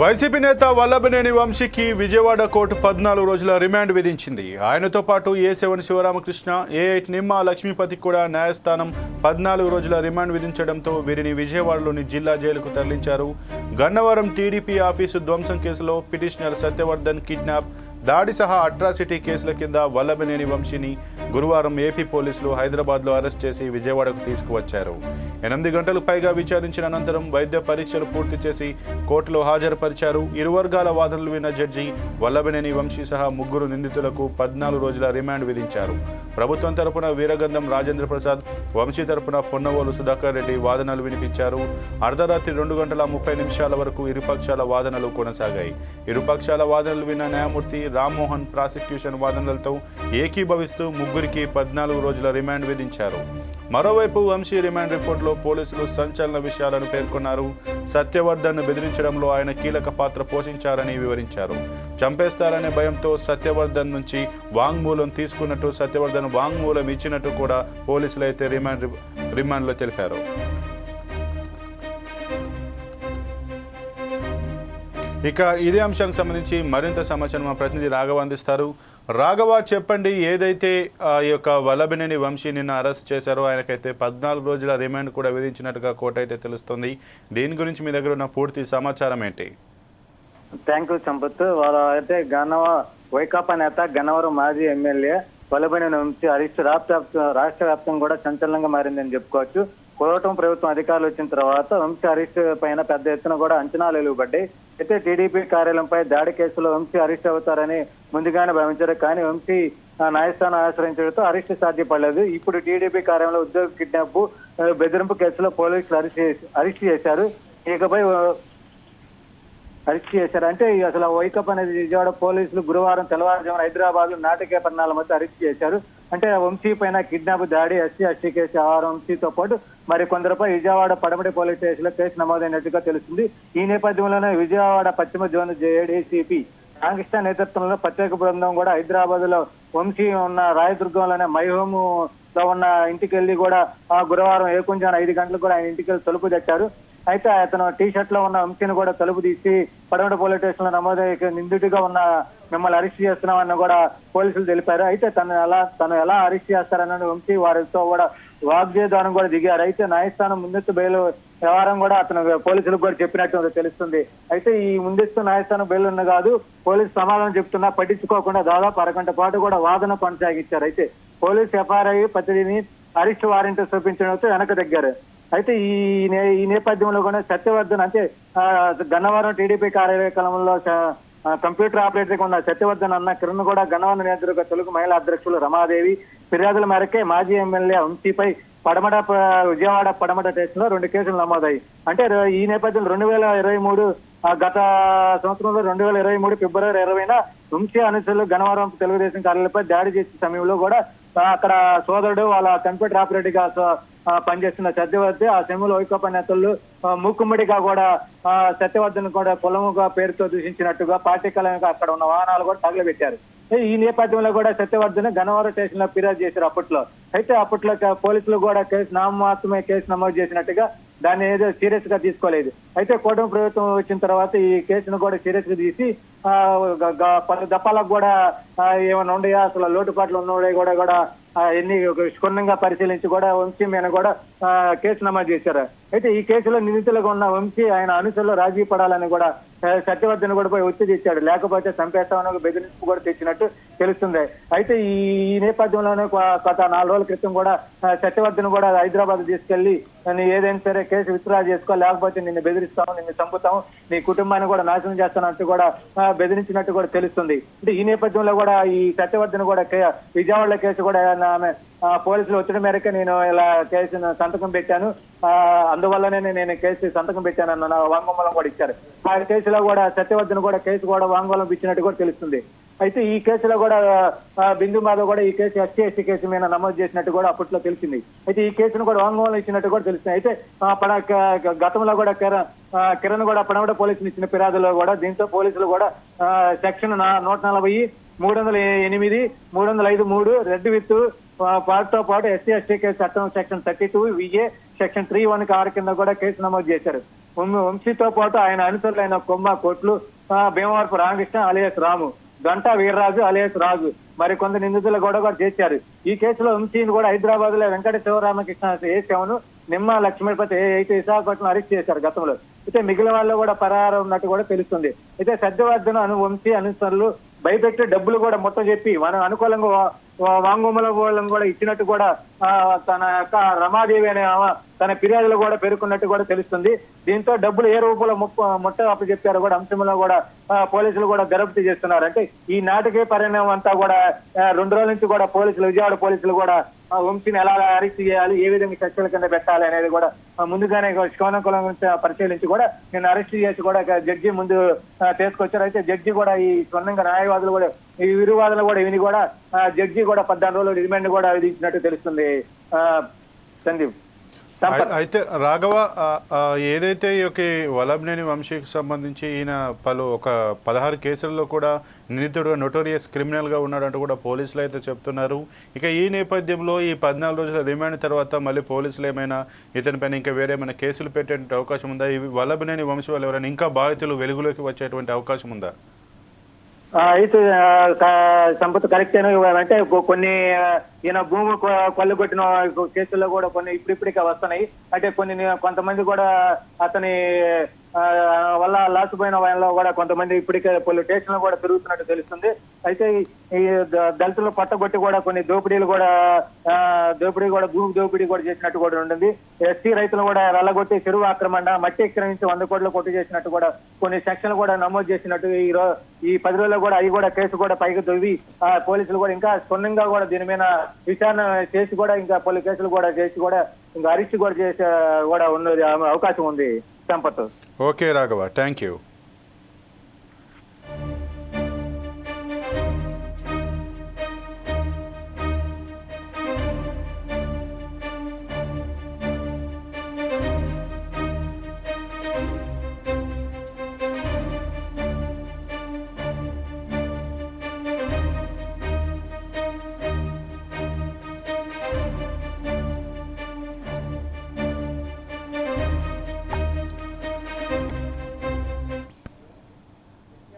YCP నేత వల్లభనేని వంశీకి Vijayawada court పద్నాలుగు రోజుల రిమాండ్ విధించింది. ఆయనతో పాటు A seven Sivaramakrishna A eight Nimma Lakshmipathi కూడా న్యాయస్థానం పద్నాలుగు రోజుల రిమాండ్ విధించడంతో వీరిని విజయవాడలోని జిల్లా జైలుకు తరలించారు. గన్నవరం టీడీపీ ఆఫీసు ధ్వంసం కేసులో పిటిషనర్ సత్యవర్ధన్ కిడ్నాప్ దాడి సహా అట్రాసిటీ కేసుల కింద వల్లభనేని వంశీని గురువారం ఏపీ పోలీసులు హైదరాబాద్లో అరెస్ట్ చేసి విజయవాడకు తీసుకువచ్చారు. ఎనిమిది గంటలకు పైగా విచారించిన అనంతరం వైద్య పరీక్షలు పూర్తి చేసి కోర్టులో హాజరుపరిచారు. ఇరు వర్గాల వాదనలు విన్న జడ్జి వల్లభనేని వంశీ సహా ముగ్గురు నిందితులకు పద్నాలుగు రోజుల రిమాండ్ విధించారు. ప్రభుత్వం తరపున వీరగంధం రాజేంద్ర ప్రసాద్ వంశీ తరపున పొన్నవోలు సుధాకర్ రెడ్డి వాదనలు వినిపించారు. అర్ధరాత్రి రెండు గంటల ముప్పై నిమిషాల వరకు ఇరుపక్షాల వాదనలు కొనసాగాయి. ఇరుపక్షాల వాదనలు విన్న న్యాయమూర్తి రామ్మోహన్ ప్రాసిక్యూషన్ వాదనలతో ఏకీభవిస్తూ ముగ్గురికి పద్నాలుగు రోజుల రిమాండ్ విధించారు. మరోవైపు వంశీ రిమాండ్ రిపోర్టులో పోలీసులు సంచలన విషయాలను పేర్కొన్నారు. సత్యవర్ధన్ను బెదిరించడంలో ఆయన కీలక పాత్ర పోషించారని వివరించారు. చంపేస్తారనే భయంతో సత్యవర్ధన్ నుంచి వాంగ్మూలం తీసుకున్నట్టు సత్యవర్ధన్ వాంగ్మూలం ఇచ్చినట్టు కూడా పోలీసులు అయితే రిమాండ్ రిమాండ్లో తెలిపారు. ఇక ఇదే అంశానికి సంబంధించి మరింత సమాచారం మా ప్రతినిధి రాఘవ అందిస్తారు. రాఘవ చెప్పండి ఏదైతే ఆ యొక్క వల్లభినేని వంశీ నిన్న అరెస్ట్ చేశారో ఆయనకైతే పద్నాలుగు రోజుల రిమాండ్ కూడా విధించినట్టుగా కోర్టు అయితే తెలుస్తుంది. దీని గురించి మీ దగ్గర ఉన్న పూర్తి సమాచారం ఏంటి? Thank you Sampath. వాళ్ళ అయితే గన్నవ వైకాపా నేత గన్నవరం మాజీ ఎమ్మెల్యే వల్లభని వంశీ అరెస్ట్ రాష్ట్ర వ్యాప్త- రాష్ట్ర వ్యాప్తంగా కూడా సంచలనంగా మారిందని చెప్పుకోవచ్చు. కోరటం ప్రభుత్వం అధికారులు వచ్చిన తర్వాత వంశీ అరెస్ట్ పైన పెద్ద ఎత్తున కూడా అంచనాలు వెలువబడ్డాయి అయితే టీడీపీ కార్యాలయంపై దాడి కేసులో వంశీ అరెస్ట్ అవుతారని ముందుగానే భావించారు. కానీ వంశీ న్యాయస్థానం ఆశ్రయించడంతో అరెస్ట్ సాధ్యపడలేదు. ఇప్పుడు టీడీపీ కార్యాలయంలో ఉద్యోగ కిడ్నాప్ బెదిరింపు కేసులో పోలీసులు అరెస్ట్ చేసి- అరెస్ట్ చేశారు. ఇకపై అరెస్ట్ చేశారు. అంటే అసలు వైకప్ అనేది విజయవాడ పోలీసులు గురువారం తెల్లవారుజామున హైదరాబాద్ నాటకీయ పరిణామాల మధ్య అరెస్ట్ చేశారు. అంటే వంశీ పైన కిడ్నాప్ దాడి ఎస్సీ ఎస్టీ కేసు ఆర్ వంశీతో పాటు మరి కొందరిపై విజయవాడ పడమటి పోలీస్ స్టేషన్లో కేసు నమోదైనట్టుగా తెలుస్తుంది. ఈ నేపథ్యంలోనే విజయవాడ పశ్చిమ జోన్ జేడీసీపీ రామకృష్ణ నేతృత్వంలో ప్రత్యేక బృందం కూడా హైదరాబాద్లో వంశీ ఉన్న రాయదుర్గంలోనే మైహోము లో ఉన్న ఇంటికి వెళ్ళి కూడా ఆ గురువారం ఏకుంజాన ఐదు గంటలకు కూడా ఆయన ఇంటికి తలుపు తెచ్చారు అయితే అతను టీ షర్ట్లో ఉన్న వంశీని కూడా తలుపు తీసి పడమట పోలీస్ స్టేషన్లో నమోదై నిందితుడిగా ఉన్న మిమ్మల్ని అరెస్ట్ చేస్తున్నామని కూడా పోలీసులు తెలిపారు. అయితే తను ఎలా తను ఎలా అరెస్ట్ చేస్తారన్న వంశీ వారితో కూడా వాగ్జేదానం కూడా దిగారు. అయితే న్యాయస్థానం ముందస్తు బెయిల్ వ్యవహారం కూడా అతను పోలీసులకు కూడా చెప్పినట్టు తెలుస్తుంది. అయితే ఈ ముందస్తు న్యాయస్థానం బెయిల్ ఉన్న కాదు పోలీసు సమాధానం చెప్తున్నా పట్టించుకోకుండా దాదాపు అరగంట పాటు కూడా వాదన కొనసాగించారు. అయితే పోలీసు ఎఫ్ఆర్ఐ పద్ధతిని అరెస్ట్ వారెంట్ చూపించడంతో వెనక దగ్గర అయితే ఈ నే- ఈ నేపథ్యంలో కూడా సత్యవర్ధన్ అంటే గన్నవరం టీడీపీ కార్యక్రమంలో కంప్యూటర్ ఆపరేటర్ ఉన్న సత్యవర్ధన్ అన్న కిరణ్ కూడా గన్నవరం నియంత్రక తెలుగు మహిళా అధ్యక్షులు రమాదేవి ఫిర్యాదుల మేరకే మాజీ ఎమ్మెల్యే వంశీపై పడమట విజయవాడ పడమట స్టేషన్లో రెండు కేసులు నమోదాయి అంటే ఈ నేపథ్యంలో రెండు వేల ఇరవై మూడు గత సంవత్సరంలో రెండు వేల ఇరవై మూడు ఫిబ్రవరి ఇరవైన వంశీ అనుసరులు గన్నవరం తెలుగుదేశం కార్యాలయంపై దాడి చేసే సమయంలో కూడా అక్కడ సోదరుడు వాళ్ళ కంప్యూటర్ ఆపరేటర్గా పనిచేస్తున్న సత్యవర్ధి ఆ సమయంలో వైకాపా నేతలు మూకుమ్మడిగా కూడా సత్యవర్ధన్ కూడా కులముగా పేరుతో దూషించినట్టుగా పార్టీ కళంగా అక్కడ ఉన్న వాహనాలు కూడా తగలబెట్టారు. ఈ నేపథ్యంలో కూడా సత్యవర్ధన్ గన్నవరం స్టేషన్లో ఫిర్యాదు చేశారు అప్పట్లో. అయితే అప్పట్లో పోలీసులు కూడా కేసు నామమాత్రమే కేసు నమోదు చేసినట్టుగా దాన్ని ఏదో సీరియస్గా తీసుకోలేదు. అయితే కూటమి ప్రభుత్వం వచ్చిన తర్వాత ఈ కేసును కూడా సీరియస్గా తీసి ఆ, గ- పలు దప్పాలకు కూడా ఏమైనా ఉండయా? అసలు లోటుపాట్లు ఉన్నాయి కూడా కూడా ఎన్ని క్షుణ్ణంగా పరిశీలించి కూడా ఉంచి మీద కూడా కేసు నమోదు చేశారు. అయితే ఈ కేసులో నిందితులుగా ఉన్న వంశీ ఆయన అనుసరులు రాజీ పడాలని కూడా సత్యవర్ధన్ కూడా పోయి ఒత్తిడి ఇచ్చాడు. లేకపోతే చంపేస్తామని ఒక బెదిరింపు కూడా తెచ్చినట్టు తెలుస్తుంది. అయితే ఈ నేపథ్యంలోనే గత నాలుగు రోజుల క్రితం కూడా సత్యవర్ధన్ కూడా హైదరాబాద్ తీసుకెళ్ళి ఏదైనా సరే కేసు విత్డ్రా చేసుకో లేకపోతే నిన్ను బెదిరిస్తాము నిన్ను చంపుతాము నీ కుటుంబాన్ని కూడా నాశనం చేస్తానంటూ కూడా బెదిరించినట్టు కూడా తెలుస్తుంది. అంటే ఈ నేపథ్యంలో కూడా ఈ సత్యవర్ధన్ కూడా కే- విజయవాడలో కేసు కూడా ఆమె పోలీసులు ఒత్తిడి మేరకు నేను ఇలా కేసు సంతకం పెట్టాను. అందువల్లనే నేను కేసు సంతకం పెట్టాను అన్న వాంగ్మూలం కూడా ఇచ్చారు. ఆ కేసులో కూడా సత్యవర్ధన్ కూడా కేసు కూడా వాంగ్మూలం ఇచ్చినట్టు కూడా తెలుస్తుంది. అయితే ఈ కేసులో కూడా బిందు మాధవ్ కూడా ఈ కేసు ఎస్టీ ఎస్టీ కేసు మీద నమోదు చేసినట్టు కూడా అప్పట్లో తెలిసింది. అయితే ఈ కేసును కూడా వాంగ్మూలం ఇచ్చినట్టు కూడా తెలుస్తుంది. అయితే పడ గతంలో కూడా కిరణ్ కిరణ్ కూడా పడమట పోలీసులు ఇచ్చిన ఫిర్యాదులో కూడా దీంతో పోలీసులు కూడా సెక్షన్ నా- నూట నలభై మూడు వందల ఎనిమిది మూడు వందల ఐదు మూడు రెడ్ విత్ వాటితో పాటు ఎస్సీ ఎస్టీ కేసు చట్టం section thirty two V A section three one ఆరు కింద కూడా కేసు నమోదు చేశారు. వంశీతో పాటు ఆయన అనుసరులైన కొమ్మ కొట్లు భీమవరపు రామకృష్ణ అలియస్ రాము గంటా వీర్రాజు అలియస్ రాజు మరి కొంత నిందితులు కూడా కూడా చేశారు. ఈ కేసులో వంశీని కూడా హైదరాబాద్లో వెంకట శివరామకృష్ణ ఏ సెవెన్ నిమ్మ లక్ష్మీపతి ఏ అయితే విశాఖపట్నం అరెస్ట్ చేశారు గతంలో. అయితే మిగిలిన వాళ్ళు కూడా పరారం ఉన్నట్టు కూడా తెలుస్తుంది. అయితే సత్యవర్ధన అను వంశీ అనుసరులు భయపెట్టి డబ్బులు కూడా మొత్తం చెప్పి మనం అనుకూలంగా వాంగుమల వా- కూడా ఇచ్చినట్టు కూడా ఆ, తన యొక్క రమాదేవి అనే తన ఫిర్యాదులు కూడా పేర్కొన్నట్టు కూడా తెలుస్తుంది. దీంతో డబ్బులు ఏ రూపంలో ముప్ప ముట్ట అప్పచెప్పారో కూడా అంశంలో కూడా పోలీసులు కూడా దర్యాప్తు చేస్తున్నారు. అంటే ఈ నాటకీయ పరిణామం అంతా కూడా రెండు రోజుల నుంచి కూడా పోలీసులు విజయవాడ పోలీసులు కూడా వంశీని ఎలా అరెస్ట్ చేయాలి ఏ విధంగా చర్చల కింద పెట్టాలి అనేది కూడా ముందుగానే శివనకులం గురించి పరిశీలించి కూడా నేను అరెస్ట్ చేసి కూడా జడ్జి ముందు తీసుకొచ్చారు. అయితే జడ్జి కూడా ఈ స్వర్ణంగా న్యాయవాదులు కూడా ఈ విరువాదులు కూడా విని కూడా జడ్జి కూడా పద్నాలుగు రోజులు రిమాండ్ కూడా విధించినట్టు తెలుస్తుంది. ఆ, సందీప్. అయితే రాఘవ ఏదైతే ఈ యొక్క వలభనేని వంశీకి సంబంధించి ఈయన పలు ఒక పదహారు కేసుల్లో కూడా నిందితుడు నొటోరియస్ క్రిమినల్గా ఉన్నాడంటూ కూడా పోలీసులు అయితే చెప్తున్నారు. ఇక ఈ నేపథ్యంలో ఈ పద్నాలుగు రోజుల రిమాండ్ తర్వాత మళ్ళీ పోలీసులు ఏమైనా ఇతనిపైన ఇంకా వేరేమైనా కేసులు పెట్టేటువంటి అవకాశం ఉందా? ఈ వలభనేని వంశీ వాళ్ళు ఎవరైనా ఇంకా బాధితులు వెలుగులోకి వచ్చేటువంటి అవకాశం ఉందా? ఆ, అయితే సంపత్ కరెక్ట్ అంటే కొన్ని ఈయన భూమి కొల్లగొట్టిన కేసుల్లో కూడా కొన్ని ఇప్పుడిప్పుడికే వస్తున్నాయి. అంటే కొన్ని కొంతమంది కూడా అతని వల్ల లాసిపోయిన వాళ్ళలో కూడా కొంతమంది ఇప్పటికే పలు స్టేషన్లు కూడా పెరుగుతున్నట్టు తెలుస్తుంది. అయితే ఈ- దళితులు పట్టగొట్టి కూడా కొన్ని దోపిడీలు కూడా దోపిడీ కూడా భూమి దోపిడీ కూడా చేసినట్టు కూడా ఉంటుంది. ఎస్టీ రైతులు కూడా వెళ్ళగొట్టి చెరువు ఆక్రమణ మట్టి ఎక్రమించి వంద కోట్లు కొట్టు చేసినట్టు కూడా కొన్ని సెక్షన్లు కూడా నమోదు చేసినట్టు ఈ రో ఈ పది రోజుల్లో కూడా అవి కూడా కేసు కూడా పైకి దొవి ఆ, పోలీసులు కూడా ఇంకా క్షుణ్ణంగా కూడా దీని మీద విచారణ చేసి కూడా ఇంకా పలు కేసులు కూడా చేసి కూడా ఇంకా అరెస్ట్ కూడా చేసే కూడా ఉన్నది అవకాశం ఉంది. Sampath okay Raghava thank you